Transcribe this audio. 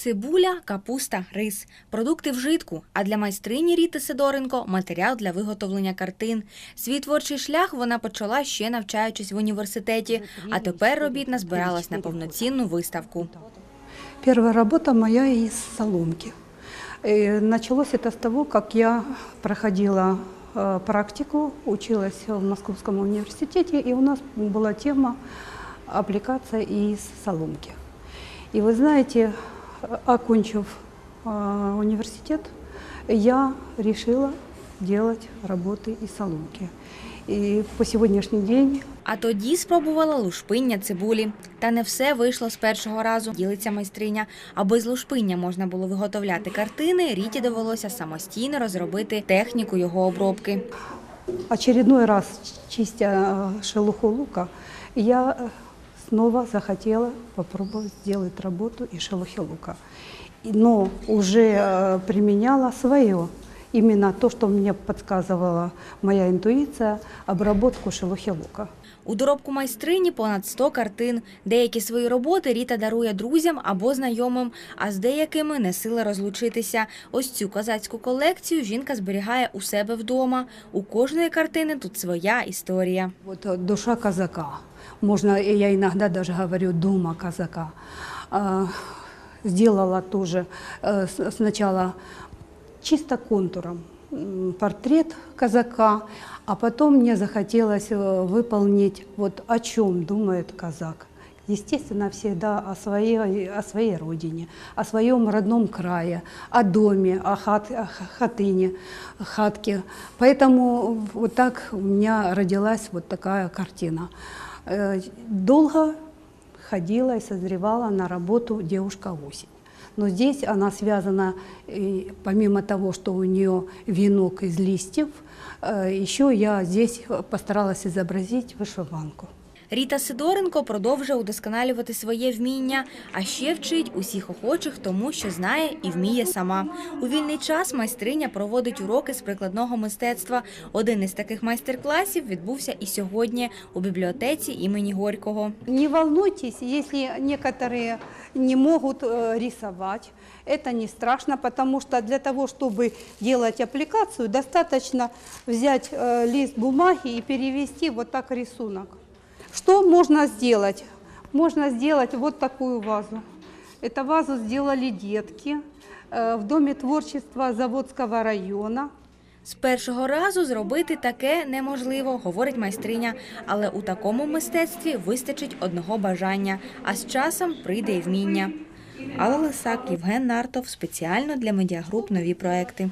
Цибуля, капуста, рис продукти вжитку. А для майстрині Ріти Сидоренко матеріал для виготовлення картин. Свій творчий шлях вона почала ще навчаючись в університеті. А тепер робіт назбиралась на повноцінну виставку. Первая работа моя из соломки. Э, Началось это с того, как я проходила э, практику, училась в Московском университете, и у нас была тема аппликация из соломки. И вы знаете, э, окончив э, университет, я решила делать работы из соломки. И по сегодняшний день А тоді спробувала лушпиння цибулі. Та не все вийшло з першого разу, ділиться майстриня. Аби з лушпиння можна було виготовляти картини, Ріті довелося самостійно розробити техніку його обробки. очередной раз чистя э, шелуху лука, я э, снова захотела попробовать сделать работу из шелухи лука. Но уже э, применяла свое, именно то, что мне подсказывала моя интуиция, обработку шелухи лука. У доробку майстрині понад 100 картин. Деякі свої роботи Ріта дарує друзям або знайомим, а з деякими не сила розлучитися. Ось цю козацьку колекцію жінка зберігає у себе вдома. У кожної картини тут своя історія. Вот э, душа казака. Можно, и я иногда даже говорю, дума казака. А, Сделала тоже э, с- сначала чисто контуром портрет казака, а потом мне захотелось э, выполнить вот о чем думает казак. Естественно, всегда о своей, о своей родине, о своем родном крае, о доме, о, хат, о хатыне, хатке. Поэтому вот так у меня родилась вот такая картина. Э, Долго ходила и созревала на работу «Девушка осень». Но здесь она связана, э, помимо того, что у нее венок из листьев, э, еще я здесь постаралась изобразить вышиванку. Ріта Сидоренко продовжує удосконалювати своє вміння, а ще вчить усіх охочих тому, що знає і вміє сама. У вільний час майстриня проводить уроки з прикладного мистецтва. Один із таких майстер-класів відбувся і сьогодні у бібліотеці імені Горького. Не волнуйтесь, если некоторые не могут э, рисовать. Это не страшно, потому что для того, чтобы делать аппликацию, достаточно взять э, лист бумаги и перевести вот так рисунок. Что можно сделать? Можно сделать вот такую вазу. Эту вазу сделали детки э, в Доме творчества Заводского района. З першого разу зробити таке неможливо, говорить майстриня. Але у такому мистецтві вистачить одного бажання, а з часом прийде й вміння. Алла Лисак, Євген Нартов спеціально для медіагруп нові проекти.